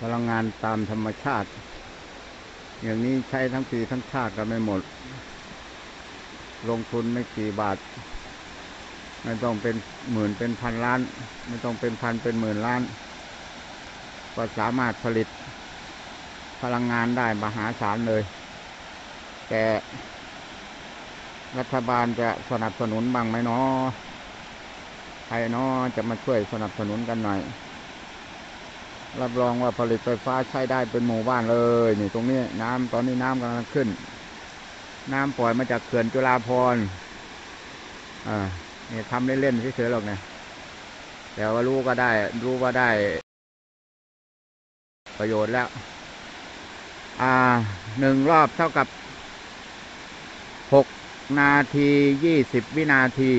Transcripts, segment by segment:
พลังงานตามธรรมชาติ อย่างนี้ใช้ทั้งปีทั้งชาติก็ไม่หมด ลงทุนไม่กี่บาท ไม่ต้องเป็นหมื่นเป็นพันล้าน ไม่ต้องเป็นพันเป็นหมื่นล้าน ก็สามารถผลิตพลังงานได้มหาศาลเลย แต่รัฐบาลจะสนับสนุนบ้างไหมเนาะใครเนาะจะมาช่วยสนับสนุนกันหน่อย รับรองว่าผลิตไฟฟ้าใช้ได้เป็นหมู่บ้านเลย นี่ตรงนี้น้ำตอนนี้น้ำกำลังขึ้น น้ำปล่อยมาจากเขื่อนจุฬาภรอ่านี่ทำเล่นๆเฉยๆหรอกเนี่ยแต่ว่ารู้ก็ได้ รู้ว่าได้ ประโยชน์แล้ว อ่าหนึ่งรอบเท่ากับหกนาทียี่สิบวินาที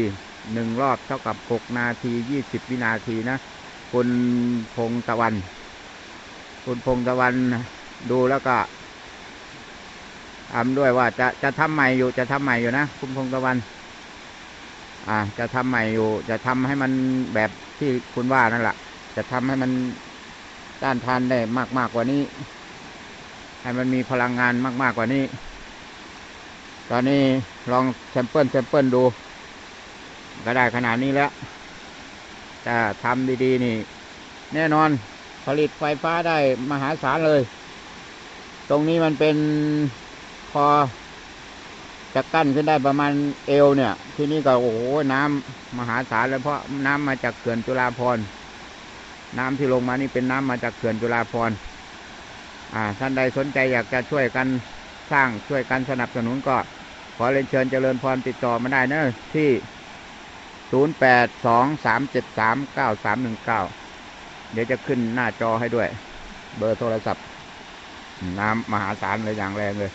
หนึ่งรอบเท่ากับหกนาทียี่สิบวินาทีนะ คุณพงตะวัน คุณพงตะวันดูแล้วก็ทำด้วยว่าจะจะทำใหม่อยู่จะทำใหม่อยู่นะคุณพงตะวัน อ่า จะทำใหม่อยู่ จะทำให้มันแบบที่คุณว่านั่นแหละจะทำให้มันต้านทานได้มากมากกว่านี้ ให้มันมีพลังงานมากมากกว่านี้ ตอนนี้ลองแซมเปิลแซมเปิลดู ก็ได้ขนาดนี้แล้วถ้าทำดีๆนี่ แน่นอน ผลิตไฟฟ้าได้มหาศาลเลย ตรงนี้มันเป็นพอจะกั้นขึ้นได้ประมาณเอวเนี่ย ที่นี่ก็โอ้โหน้ำมหาศาลเลยเพราะน้ำมาจากเขื่อนจุฬาภรน้ำที่ลงมานี่เป็นน้ำมาจากเขื่อนจุฬาภรอ่า ท่านใดสนใจอยากจะช่วยกันสร้างช่วยกันสนับสนุนก็ ขอเรียนเชิญเจริญพรติดต่อมาได้เนอะที่ 0 เดี๋ยวจะขึ้นหน้าจอให้ด้วย เบอร์โทรศัพท์ น้ำมหาศาลเลยอย่างแรงเลย